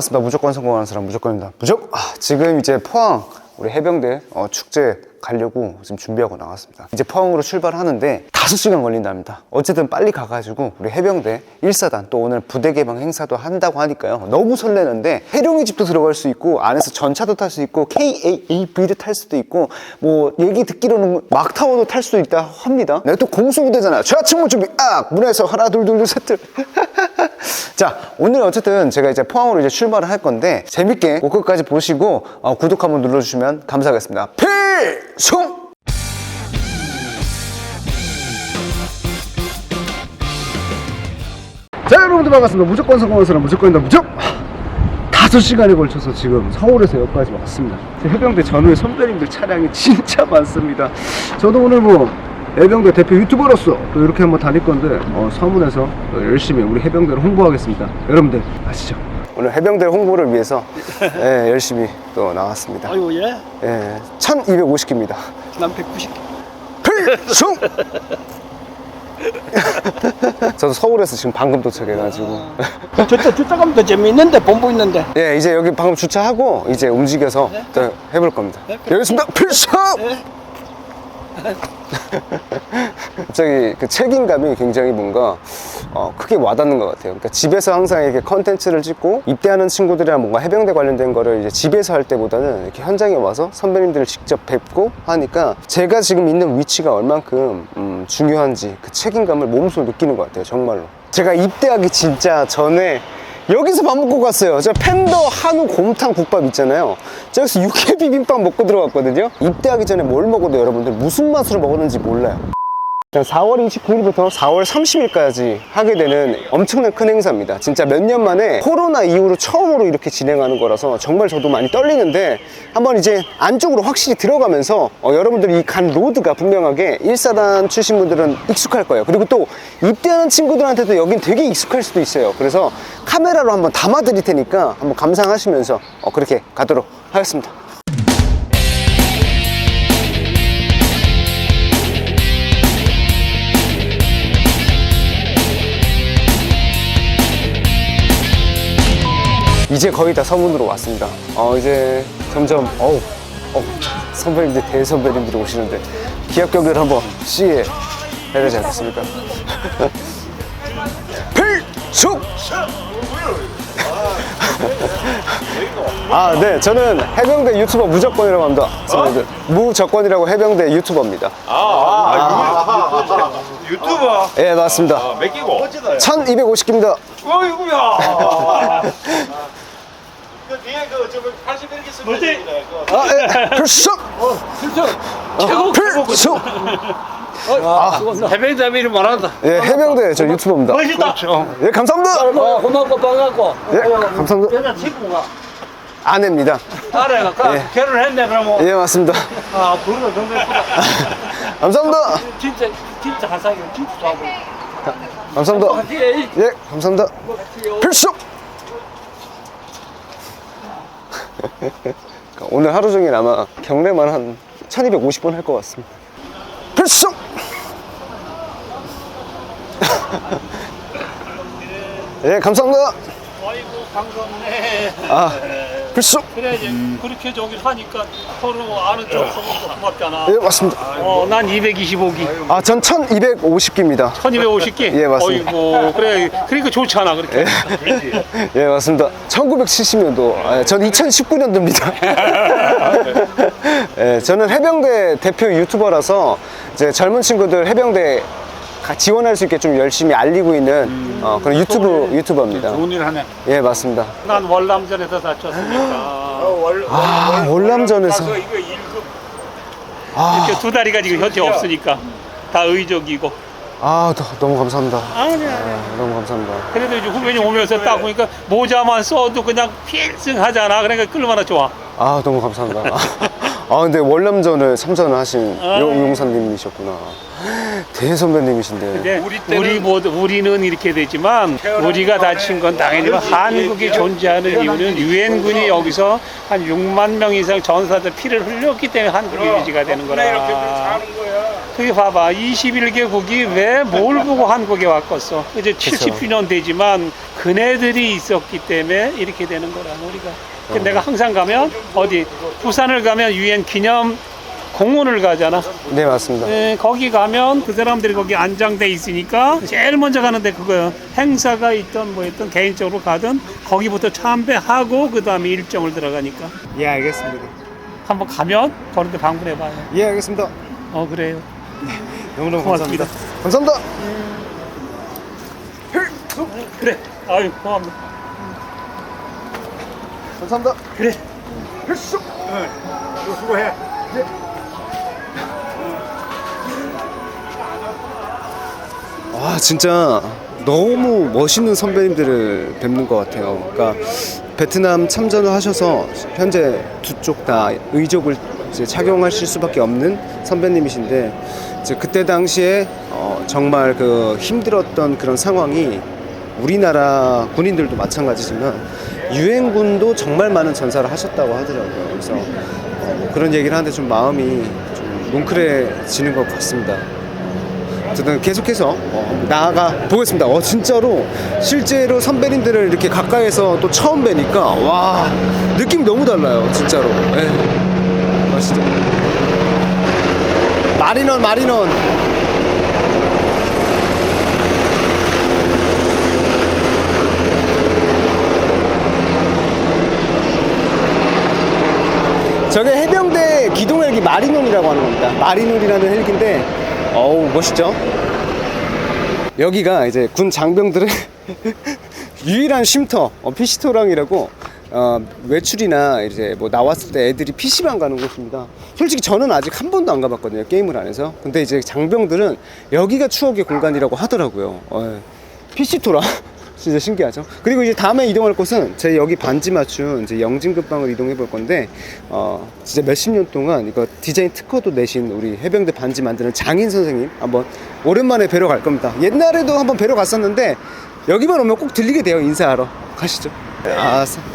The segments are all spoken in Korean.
반갑습니다. 무조건 성공하는 사람 무조건입니다. 무조건 아, 지금 이제 포항 우리 해병대 어, 축제 가려고 지금 준비하고 나왔습니다. 이제 포항으로 출발하는데 5시간 걸린답니다. 어쨌든 빨리 가가지고 우리 해병대 1사단 또 오늘 부대 개방 행사도 한다고 하니까요. 너무 설레는데 해룡의 집도 들어갈 수 있고 안에서 전차도 탈 수 있고 KAAB를 탈 수도 있고 뭐 얘기 듣기로는 막타워도 탈 수도 있다 합니다. 내가 또 공수부대잖아 좌측문 준비 아 문에서 하나 둘둘둘 셋들 자 오늘 어쨌든 제가 이제 포항으로 이제 출발을 할 건데 재밌게 꼭 끝까지 보시고 어, 구독 한번 눌러주시면 감사하겠습니다. 필 승자 여러분들 반갑습니다. 무조건 성공하는 사람 무조건이다. 무조건! 다섯 시간에 걸쳐서 지금 서울에서 여기까지 왔습니다. 해병대 전후에 선배님들 차량이 진짜 많습니다. 저도 오늘 뭐 해병대 대표 유튜버로서 또 이렇게 한번 다닐 건데 어, 서문에서 또 열심히 우리 해병대를 홍보하겠습니다. 여러분들 아시죠? 오늘 해병대 홍보를 위해서 예, 열심히 또 나왔습니다 아이고 예? 예, 1250기입니다 난 190. 필승! 저도 서울에서 지금 방금 도착해가지고 저쪽 저쪽 가면 더 재미있는데 본부 있는데. 예, 이제 여기 방금 주차하고 이제 움직여서 또 해볼 겁니다. 네, 여기 있습니다. 필승! 네. 갑자기 그 책임감이 굉장히 뭔가 어, 크게 와닿는 것 같아요. 그러니까 집에서 항상 이렇게 컨텐츠를 찍고 입대하는 친구들이랑 뭔가 해병대 관련된 거를 이제 집에서 할 때보다는 이렇게 현장에 와서 선배님들을 직접 뵙고 하니까 제가 지금 있는 위치가 얼만큼 음, 중요한지 그 책임감을 몸소 느끼는 것 같아요. 정말로. 제가 입대하기 진짜 전에 여기서 밥 먹고 갔어요. 저 팬더 한우 곰탕 국밥 있잖아요. 저기서 육회 비빔밥 먹고 들어갔거든요. 입대하기 전에 뭘 먹어도 여러분들 무슨 맛으로 먹었는지 몰라요. 4월 29일부터 4월 30일까지 하게 되는 엄청난 큰 행사입니다. 진짜 몇 년 만에 코로나 이후로 처음으로 이렇게 진행하는 거라서 정말 저도 많이 떨리는데 한번 이제 안쪽으로 확실히 들어가면서 어, 여러분들이 이간 로드가 분명하게 1사단 출신 분들은 익숙할 거예요. 그리고 또 입대하는 친구들한테도 여긴 되게 익숙할 수도 있어요. 그래서 카메라로 한번 담아 드릴 테니까 한번 감상하시면서 어, 그렇게 가도록 하겠습니다. 이제 거의 다 서문으로 왔습니다. 어, 이제 점점, 어우, 어, 선배님들, 대선배님들이 오시는데, 기합 경기를 한번 시에 해야 되지 않겠습니까? 필승! 아, 네. 저는 해병대 유튜버 무조건이라고 합니다. 선배들. 무조건이라고 해병대 유튜버입니다. 유튜버 예, 맞습니다. 몇 개고? 1250기입니다. 어이구야. 그 뒤에 그 저거 81개 쓰면 뭐지? 아, 예. 필승! 최고 필승! 해병대 이름 말한다. 예, 해병대 저 유튜버입니다. 멋있다. 예, 감사합니다. 어, 고맙고 반갑고. 예, 감사합니다. 여자 친구가 아내입니다. 딸애가 그 예. 결혼했네 그러면. 예, 맞습니다. 아 부르다 너무 예쁘다. 감사합니다. 진짜 진짜 한상이 진짜 좋아 보여. 감사합니다. 같이 해. 예, 감사합니다. 필승! 그러니까 오늘 하루 종일 아마 경례만 한 1250번 할 것 같습니다. 필승! 예, 감사합니다. 아이고 반갑네. 아, 필승! 그래 이제 그렇게 저기 하니까 서로 아는 척 서로 고맙잖아. 예, 맞습니다. 어, 난 225기, 아, 전 1250기입니다. 1250기. 예, 맞습니다. 어이구 그래 그러니까 좋잖아 그렇게. 예, 맞습니다. 1970년도, 아, 전 2019년도입니다. 예, 저는 해병대 대표 유튜버라서 이제 젊은 친구들 해병대 가- 지원할 수 있게 좀 열심히 알리고 있는 어, 그런 유튜브 유튜버입니다. 좋은 일 하네. 예, 맞습니다. 난 월남전에서 다쳤으니까 아, 월남전에서 가서 이거 1급 이렇게 두 다리가 지금 현재 없으니까 다 의족이고. 아, 더- 너무 감사합니다. 아니야. 아, 너무 감사합니다. 그래도 이제 후배님 오면서 딱 보니까 모자만 써도 그냥 필승하잖아. 그러니까 얼마나 좋아. 아, 너무 감사합니다. 아, 근데 월남전을 참전을 하신 아. 용- 용사님이셨구나. 대선배님이신데. 근데 우리 모두 우리는 이렇게 되지만 우리가 다친 건 당연히 한국이 존재하는 이유는 유엔군이 여기서 한 6만 명 이상 전사들 피를 흘렸기 때문에 한국이 유지가 되는 거라. 그게 봐봐 21개국이 왜 뭘 보고 한국에 왔겠어. 이제 70주년 되지만 그네들이 있었기 때문에 이렇게 되는 거라 우리가. 근데 내가 항상 가면 어디 부산을 가면 유엔 기념 공원을 가잖아. 네, 맞습니다. 예, 거기 가면 그 사람들이 거기 안장돼 있으니까 제일 먼저 가는데 그거요. 행사가 있던 뭐 있던 개인적으로 가든 거기부터 참배하고 그 다음에 일정을 들어가니까 예, 알겠습니다. 한번 가면 그런데 방문해봐요. 예, 알겠습니다. 어 그래요. 너무너무 고맙습니다. 감사합니다. 감사합니다. 그래. 아유 고맙습니다. 감사합니다. 그래. 수고해. 와 진짜 너무 멋있는 선배님들을 뵙는 것 같아요. 그러니까 베트남 참전을 하셔서 현재 두 쪽 다 의족을 이제 착용하실 수밖에 없는 선배님이신데 이제 그때 당시에 어, 정말 그 힘들었던 그런 상황이 우리나라 군인들도 마찬가지지만 유엔군도 정말 많은 전사를 하셨다고 하더라고요. 그래서 어, 뭐 그런 얘기를 하는데 좀 마음이 좀 뭉클해지는 것 같습니다. 어쨌든 계속해서 어, 나아가 보겠습니다. 어, 진짜로 실제로 선배님들을 이렇게 가까이서 또 처음 뵈니까 와 느낌이 너무 달라요. 진짜로. 예. 멋있죠. 마리넌 마리넌. 저게 해병대 기동 헬기 마리논이라고 하는 겁니다. 마리논이라는 헬기인데, 어우 멋있죠? 여기가 이제 군 장병들의 유일한 쉼터, 어, 피시토랑이라고 어, 외출이나 이제 뭐 나왔을 때 애들이 PC방 가는 곳입니다. 솔직히 저는 아직 한 번도 안 가봤거든요. 게임을 안 해서. 근데 이제 장병들은 여기가 추억의 공간이라고 하더라고요. 어, 예. 피시토랑. 진짜 신기하죠. 그리고 이제 다음에 이동할 곳은 제 여기 반지 맞춘 이제 영진급방을 이동해 볼 건데 어 진짜 몇십 년 동안 이거 디자인 특허도 내신 우리 해병대 반지 만드는 장인 선생님 한번 오랜만에 뵈러 갈 겁니다. 옛날에도 한번 뵈러 갔었는데 여기만 오면 꼭 들리게 돼요 인사하러 가시죠. 아, 사-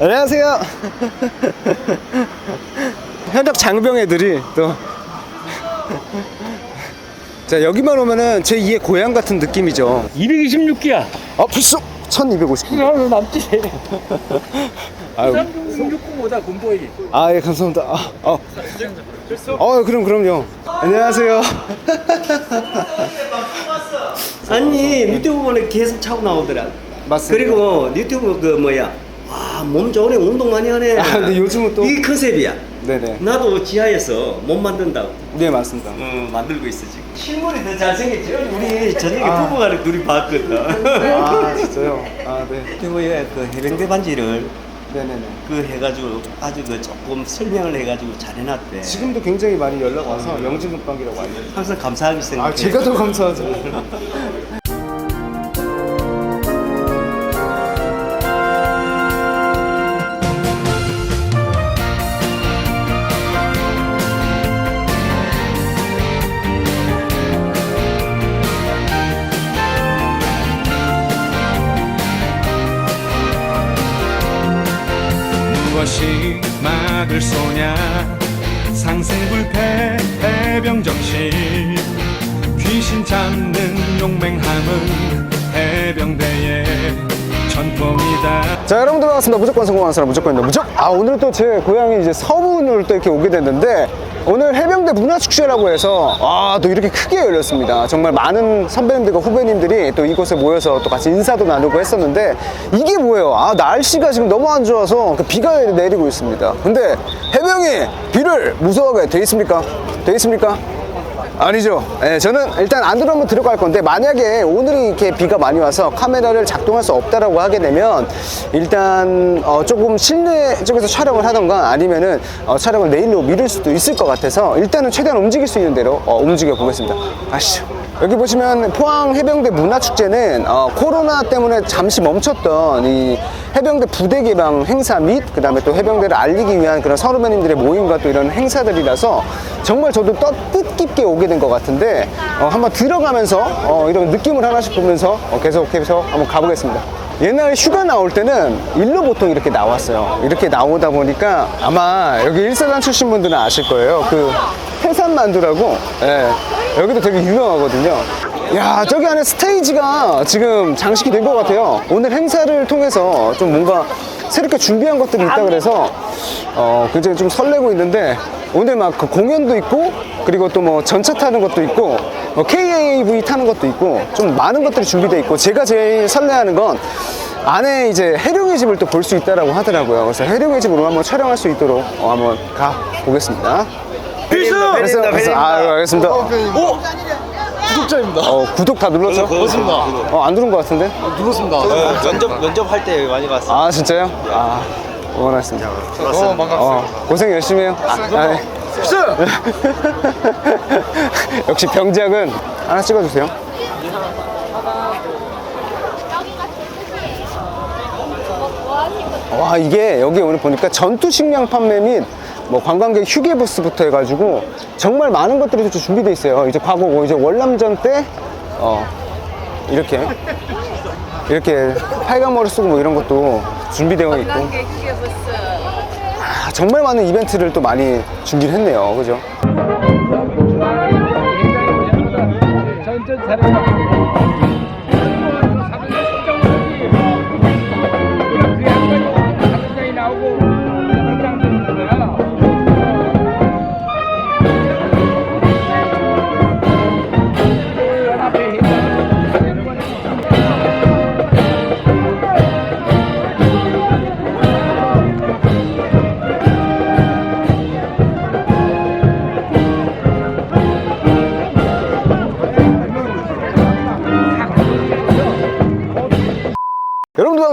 안녕하세요. 현역 장병 애들이 또 자 여기만 오면은 제 2의 고향 같은 느낌이죠. 226기야. 아 벌써 1250. 이거 남지. 아유, 360보다 군보이. 아, 예, 감사합니다. 아, 어. 어, 그럼, 그럼요. 안녕하세요. 아니 유튜브 보면 계속 차고 나오더라. 맞습니다. 그리고 유튜브 그 뭐야, 와 몸 좋네 운동 많이 하네. 아, 근데 요즘은 또- 이게 컨셉이야. 네네. 나도 지하에서 몸 만든다고. 네, 맞습니다. 어, 만들고 있어 지금. 실물이 더 잘생겼지. 우리 저녁에 부부가 둘이 봤거든. 아, 진짜요? 아, 네. 유튜브에 그 해병대 반지를 네네네. 그 해가지고 아주 그 조금 설명을 해가지고 잘 해놨대. 지금도 굉장히 많이 연락 와서 영진급방이라고 알려요. 항상 감사하게 생각해. 아, 제가 더 감사하죠. 무엇이 막을 쏘냐? 상생불패 해병정신. 귀신 잡는 용맹함은 해병대의 전통이다. 자 여러분들 반갑습니다. 무조건 성공하는 사람 무조건입니다. 무조건. 아 오늘 또 제 고향이 이제 서문을 또 이렇게 오게 됐는데 오늘 해병대 문화축제라고 해서 아 또 이렇게 크게 열렸습니다. 정말 많은 선배님들과 후배님들이 또 이곳에 모여서 또 같이 인사도 나누고 했었는데 이게 뭐예요? 아 날씨가 지금 너무 안 좋아서 그 비가 내리고 있습니다. 근데 해병이 비를 무서워하게 돼 있습니까? 돼 있습니까 아니죠. 예, 저는 일단 안으로 한번 들어갈 건데 만약에 오늘이 이렇게 비가 많이 와서 카메라를 작동할 수 없다라고 하게 되면 일단 어, 조금 실내 쪽에서 촬영을 하던가 아니면은 어, 촬영을 내일로 미룰 수도 있을 것 같아서 일단은 최대한 움직일 수 있는 대로 어, 움직여 보겠습니다. 가시죠. 여기 보시면 포항 해병대 문화축제는 어, 코로나 때문에 잠시 멈췄던 이 해병대 부대 개방 행사 및 그다음에 또 해병대를 알리기 위한 그런 선후배님들의 모임과 또 이런 행사들이라서 정말 저도 떠- 뜻깊게 오게 된 것 같은데 어, 한번 들어가면서 어, 이런 느낌을 하나씩 보면서 어, 계속해서 한번 가보겠습니다. 옛날에 휴가 나올 때는 일로 보통 이렇게 나왔어요. 이렇게 나오다 보니까 아마 여기 일사단 출신 분들은 아실 거예요. 그 해산만두라고 예, 여기도 되게 유명하거든요. 야 저기 안에 스테이지가 지금 장식이 된 것 같아요 오늘 행사를 통해서 좀 뭔가 새롭게 준비한 것들이 있다 그래서 어 굉장히 좀 설레고 있는데 오늘 막 그 공연도 있고 그리고 또 뭐 전차 타는 것도 있고 뭐 KAV 타는 것도 있고 좀 많은 것들이 준비되어 있고 제가 제일 설레하는 건 안에 이제 해룡의 집을 또 볼 수 있다라고 하더라고요 그래서 해룡의 집으로 한번 촬영할 수 있도록 어, 한번 가 보겠습니다 필수! 그래서, 그래서 아 알겠습니다 구독자입니다. 어, 구독 다 눌렀죠? 그렇습니다. 어, 안 누른 것 같은데? 면접 면접 할 때 많이 봤어. 아, 진짜요? 아, 응원하겠습니다. 어, 반갑습니다. 어, 고생 열심히 해요. 아, 네. 역시 병작은 하나 찍어주세요. 와, 이게 여기 오늘 보니까 전투 식량 판매 및 뭐 관광객 휴게 부스부터 해가지고 정말 많은 것들이 좀 준비되어 있어요. 이제 과거고 이제 월남전 때 어, 이렇게 이렇게 빨간머리 쓰고 뭐 이런 것도 준비되어 있고 아, 정말 많은 이벤트를 또 많이 준비를 했네요. 그죠?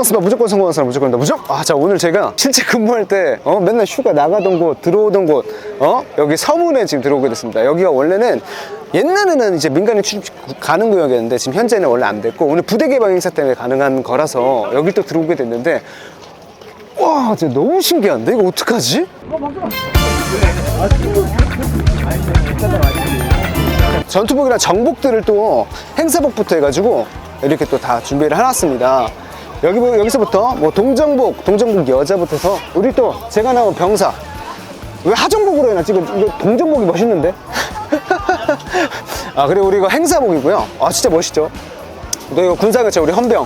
반갑습니다. 무조건 성공하는 사람 무조건 다 무조건. 아, 자 오늘 제가 실제 근무할 때 어, 맨날 휴가 나가던 곳 들어오던 곳 어? 여기 서문에 지금 들어오게 됐습니다. 여기가 원래는 옛날에는 이제 민간인 출입 가능 구역이었는데 지금 현재는 원래 안 됐고 오늘 부대 개방 행사 때문에 가능한 거라서 여기 또 들어오게 됐는데 와, 진짜 너무 신기한데 이거 어떡하지? 전투복이랑 정복들을 또 행사복부터 해가지고 이렇게 또 다 준비를 해놨습니다. 여기, 보- 여기서부터 뭐 동정복, 동정복 여자부터서 우리 또 제가 나온 병사. 왜 하정복으로 해놨지? 이거, 이거 동정복이 멋있는데? 아, 그리고 우리 이거 행사복이고요. 아, 진짜 멋있죠? 또 이거 군사교체 우리 헌병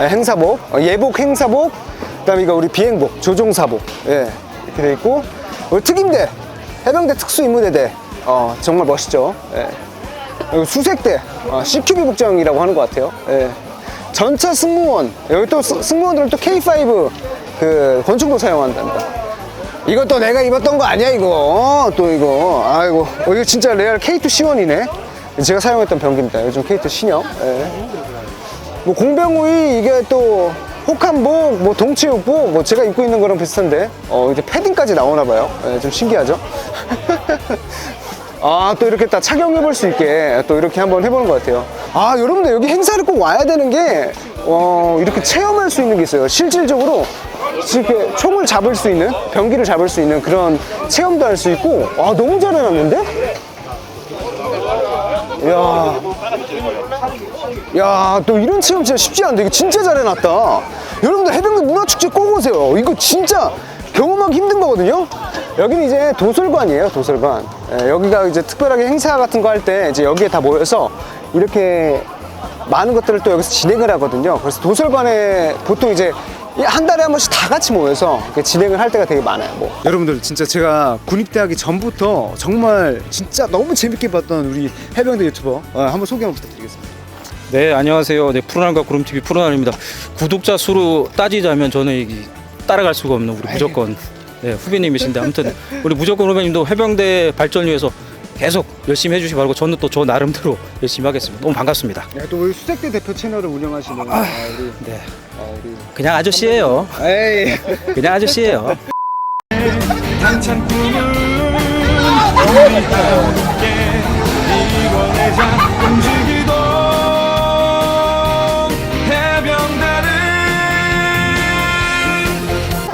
예, 행사복, 어, 예복 행사복, 그 다음에 이거 우리 비행복, 조종사복, 예, 이렇게 돼 있고 우리 특임대, 해병대 특수임무대대, 어 정말 멋있죠. 예. 수색대, 어, CQB 복장이라고 하는 것 같아요. 예. 전차 승무원, 여기 또 스- 승무원들은 또 K5 그 권총도 사용한답니다. 이것도 내가 입었던 거 아니야 이거? 어, 또 이거. 아이고 어, 이거 진짜 레알 K2 시원이네. 제가 사용했던 병기입니다. 요즘 K2 신형. 예. 뭐 공병우이 이게 또 혹한복 뭐 동체육복 뭐 제가 입고 있는 거랑 비슷한데 어 이제 패딩까지 나오나 봐요. 예, 좀 신기하죠? 아 또 이렇게 다 착용해 볼 수 있게 또 이렇게 한번 해보는 것 같아요 아 여러분들 여기 행사를 꼭 와야 되는 게 어, 이렇게 체험할 수 있는 게 있어요 실질적으로 이렇게 총을 잡을 수 있는 병기를 잡을 수 있는 그런 체험도 할 수 있고 아 너무 잘 해놨는데 이야 야, 또 이런 체험 진짜 쉽지 않은데 이거 진짜 잘 해놨다. 여러분들 해병대 문화축제 꼭 오세요. 이거 진짜 경험하기 힘든 거거든요. 여기는 이제 도솔관이에요, 도솔관. 예, 여기가 이제 특별하게 행사 같은 거 할 때 이제 여기에 다 모여서 이렇게 많은 것들을 또 여기서 진행을 하거든요. 그래서 도솔관에 보통 이제 이한 달에 한 번씩 다 같이 모여서 진행을 할 때가 되게 많아요. 뭐. 여러분들 진짜 제가 군입대하기 전부터 정말 진짜 너무 재밌게 봤던 우리 해병대 유튜버 어, 한번 소개 한번 부탁드리겠습니다. 네 안녕하세요. 네 푸른하늘과 구름TV 푸른하늘입니다. 구독자 수로 따지자면 저는 이 따라갈 수가 없는 우리 무조건 네, 후배님이신데 아무튼 우리 무조건 후배님도 해병대 발전 위해서 계속 열심히 해주시기 바라고 저는 또 저 나름대로 열심히 하겠습니다. 너무 반갑습니다. 네, 또 우리 수색대 대표 채널을 운영하시는 아, 우리 네 어, 우리 그냥 아저씨예요. 에이 그냥 아저씨예요. 꿈을 우리 함께 이뤄내자 움직이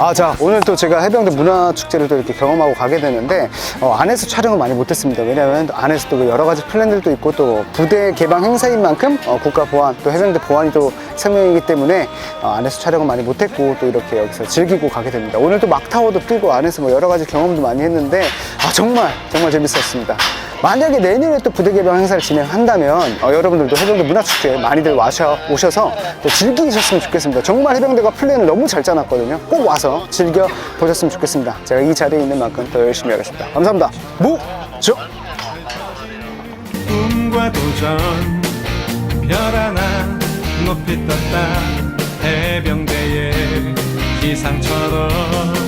아, 자, 오늘 또 제가 해병대 문화축제를 또 이렇게 경험하고 가게 되는데, 어, 안에서 촬영을 많이 못했습니다. 왜냐하면 안에서 또 여러 가지 플랜들도 있고, 또 부대 개방 행사인 만큼, 어, 국가 보안, 또 해병대 보안이 또 생명이기 때문에, 어, 안에서 촬영을 많이 못했고, 또 이렇게 여기서 즐기고 가게 됩니다. 오늘 또 막타워도 뛰고, 안에서 뭐 여러 가지 경험도 많이 했는데, 아, 정말, 정말 재밌었습니다. 만약에 내년에 또 부대 개방 행사를 진행한다면 어, 여러분들도 해병대 문화축제 많이들 와셔, 오셔서 또 즐기셨으면 좋겠습니다. 정말 해병대가 플랜을 너무 잘 짜놨거든요. 꼭 와서 즐겨 보셨으면 좋겠습니다. 제가 이 자리에 있는 만큼 더 열심히 하겠습니다. 감사합니다. 무조 꿈과 도전 별 하나 높이 떴다 해병대의 기상처럼